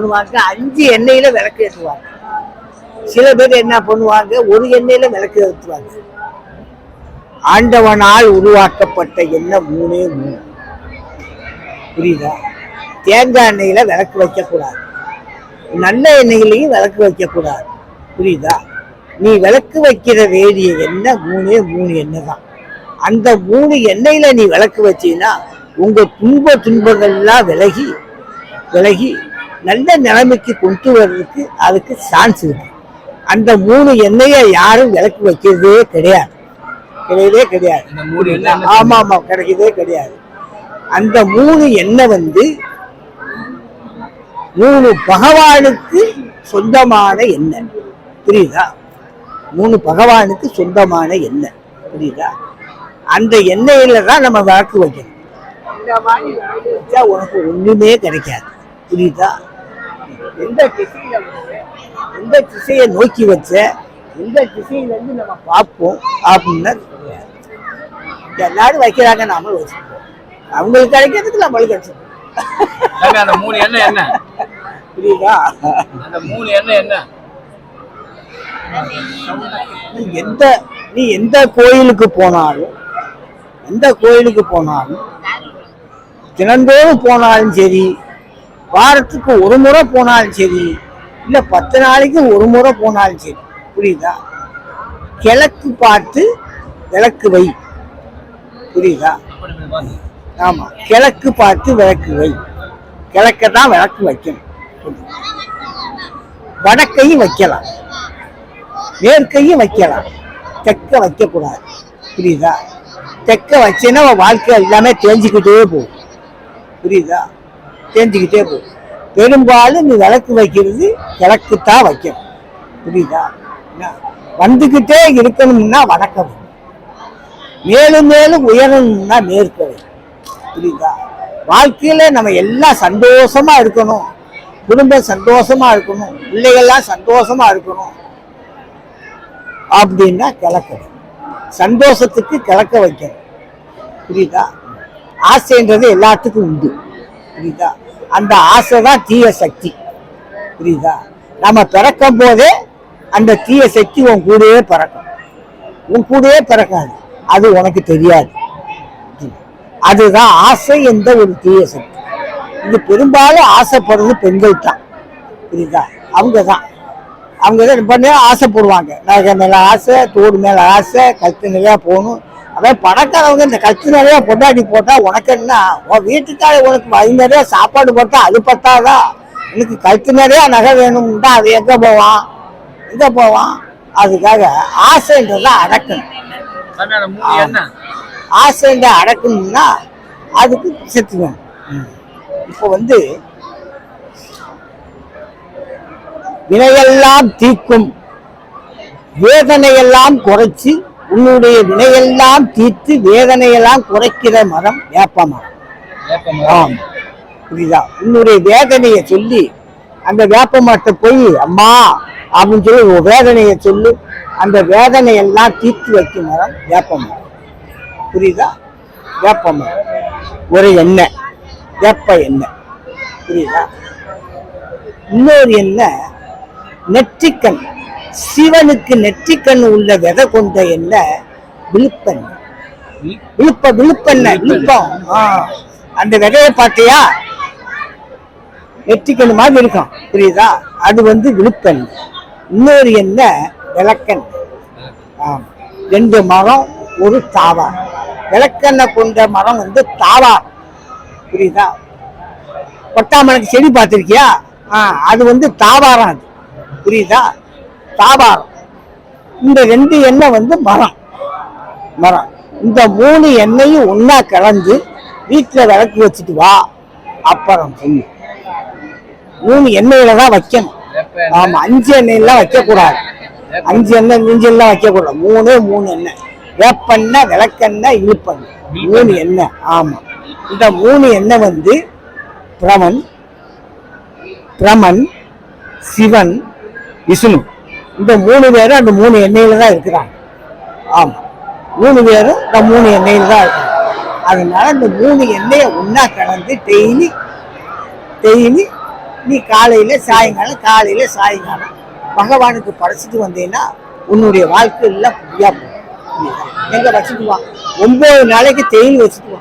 பண்ணுவாங்க அஞ்சு எண்ணெயில விளக்கு ஏற்றுவாங்க சில பேர் என்ன பண்ணுவாங்க ஒரு எண்ணெயில விளக்கு ஏற்றுவாங்க ஆண்டவனால் உருவாக்கப்பட்ட எண்ணெய் மூணே மூணு. புரியுதா? தேங்காய் எண்ணெயில விளக்கு வைக்கக்கூடாது. நல்ல எண்ணெயிலையும் விளக்கு வைக்கக்கூடாது. புரியுதா? நீ விளக்கு வைக்கிற வேண்டிய எண்ணெய் மூணே மூணு எண்ணெய் தான். அந்த மூணு எண்ணெயில நீ விளக்கு வச்சீங்கன்னா உங்க துன்ப துன்பங்கள்லாம் விலகி விலகி நல்ல நிலைமைக்கு கொண்டு வர்றதுக்கு அதுக்கு சான்ஸ் இருக்கு. அந்த மூணு எண்ணெயை யாரும் விளக்கு வைக்கிறதே கிடையாது. கிடையவே கிடையாது. இந்த மூணு எண்ணெய் என்ன ஆமா ஆமா கிடைக்கவே கிடையாது. அந்த மூணு எண்ணெய் வந்து மூணு பகவானுக்கு சொந்தமான எண்ணெய். புரியுதா? மூணு பகவானுக்கு சொந்தமான எண்ணெய். புரியுதா? அந்த எண்ணெயில தான் நம்ம விளக்கு வைக்கணும். உனக்கு ஒண்ணுமே கிடைக்காது. புரியுதா? எந்த திசையில எந்த திசையை நோக்கி வச்ச எந்த திசையில இருந்து நம்ம பார்ப்போம் அப்படின்னா. எல்லாரும் வைக்கிறாங்க நாமளும் வச்சுப்போம். அவங்களுக்கு கிடைக்கிறதுக்கு நம்மளுக்கு கிடைச்சிப்போம் சாமி, அந்த மூணு எண்ணெய் என்ன? புரியுதா? அந்த மூணு எண்ணெய் என்ன? நீ எந்த நீ எந்த கோயிலுக்கு போனாலும் எந்த கோயிலுக்கு போனாலும் தினந்தோறும் போனாலும் சரி வாரத்துக்கு ஒரு முறை போனாலும் சரி இல்லை பத்து நாளைக்கு ஒரு முறை போனாலும் சரி புரியுதா? கிழக்கு பார்த்து விளக்கு வை புரியுதா? ஆமா கிழக்கு பார்த்து விளக்கு வை. கிழக்க தான் விளக்கு வைக்கணும். வடக்கையும் வைக்கலாம். மேற்கையும் வைக்கலாம். தெற்க வைக்கக்கூடாது. புரியுதா? தெக்க வச்சேன்னா வாழ்க்கை எல்லாமே தேஞ்சிக்கிட்டே போகும். புரியுதா? தேஞ்சிக்கிட்டே போகும் பெரும்பாலும் நீ விளக்கு வைக்கிறது கிழக்கு தான் வைக்கணும். புரியுதா? என்ன? வந்துக்கிட்டே இருக்கணும்னா வணக்கம். மேலும் மேலும் உயரணும்னா மேற்கவை புரியுதா? வாழ்க்கையில நம்ம எல்லாம் சந்தோஷமா இருக்கணும். குடும்பம் சந்தோஷமா இருக்கணும். பிள்ளைகள்லாம் சந்தோஷமா இருக்கணும். அப்படின்னா கிளக்கணும் சந்தோஷத்துக்கு கிழக்க வைக்கணும். புரியுதா? ஆசைன்றது எல்லாத்துக்கும் உண்டு. புரியுதா? அந்த ஆசை தான் தீய சக்தி. புரியுதா? நம்ம பிறக்கும் போதே அந்த தீய சக்தி உன் கூடயே பிறக்கும். உன் கூடயே பிறக்காது. அது உனக்கு தெரியாது. அதுதான் ஆசை என்ற ஒரு தீய சக்தி. இது பெரும்பாலும் ஆசைப்படுறது பெண்கள் தான் புரியுதா? அவங்க தான் அவங்க தான் ரொம்ப நேரம் ஆசைப்படுவாங்க நகை மேலே ஆசை தோடு மேலே ஆசை கத்து நிலையாக போகணும். அதான் பணக்காரவங்க இந்த நிறையா பொண்டாட்டி போட்டா உனக்கு என்ன? உன் வீட்டுக்கார உனக்கு நிறையா சாப்பாடு போட்டா அது பத்தாதா? எனக்கு கழுத்து நிறையா நகை வேணும்னா அது எங்க போவான்? எங்க போவான்? அதுக்காக ஆசைன்றதை அடக்கணும். ஆசைன்ற அடக்கணும்னா அதுக்கு செத்து வேணும் இப்போ வந்து வினையெல்லாம் தீர்க்கும் வேதனையெல்லாம் குறைச்சி உன்னுடைய வினையெல்லாம் தீர்த்து வேதனையெல்லாம் குறைக்கிற மரம் வேப்ப மரம் வேப்ப ஆம். புரியுதா? உன்னுடைய வேதனையை சொல்லி அந்த வேப்ப மரத்தை போய் அம்மா அப்படின்னு சொல்லி உன் வேதனையை சொல்லு. அந்த வேதனையெல்லாம் தீர்த்து வைக்கும் மரம் வேப்ப மரம் புரியுதா? வேப்ப மரம் ஒரு எண்ணெய் வேப்ப எண்ணெய் புரியுதா? இன்னொரு எண்ணெய் நெற்றிக்கண். சிவனுக்கு நெற்றிக்கண் உள்ள விதை கொண்ட என்ன? விழுப்பன் விழுப்ப விழுப்பெண்ணெய் விழுப்பம். அந்த விதையை பார்த்தியா? நெற்றிக்கண் மாதிரி இருக்கும். புரியுதா? அது வந்து விழுப்பன் இன்னொரு என்ன? விளக்கன் ரெண்டு மரம் ஒரு தாவா. விளக்கண்ணை கொண்ட மரம் வந்து தாவா. புரியுதா? கொட்டாமனுக்கு செடி பார்த்துருக்கியா? ஆ அது வந்து தாவாரம் அது. புரியுதா? தாவாரம் இந்த ரெண்டு எண்ணெய் வந்து மரம். மரம். இந்த மூணு எண்ணெயும் ஒன்னா கலந்து வீட்டில் விளக்கு வச்சுட்டு வா அப்புறம் சொல்லு. மூணு எண்ணெயில தான் வைக்கணும். வேப்ப ஆமா அஞ்சு எண்ணெயெல்லாம் வைக்கக்கூடாது. அஞ்சு எண்ணெய் மிஞ்சி எல்லாம் வைக்கக்கூடாது. மூணே மூணு எண்ணெய். வேப்பெண்ணெய் விளக்கெண்ணெய் இழுப்பெண்ணெய். மூணு எண்ணெய். ஆமா. இந்த மூணு எண்ணெய் வந்து பிரமன் பிரமன் சிவன் விஷ்ணு. இந்த மூணு பேரும் அந்த மூணு எண்ணெயில் தான் இருக்கிறாங்க. ஆமாம் மூணு பேரும் இந்த மூணு எண்ணெயில் தான் இருக்காங்க அதனால இந்த மூணு எண்ணெயை ஒன்றா கலந்து டெய்லி டெய்லி நீ காலையில் சாயங்காலம் காலையில் சாயங்காலம் பகவானுக்கு படைச்சிட்டு வந்தீங்கன்னா உன்னுடைய வாழ்க்கை எல்லாம் புரியா போகும். புரியுதா? எங்க வச்சுட்டு நாளைக்கு தேயில் வச்சுட்டு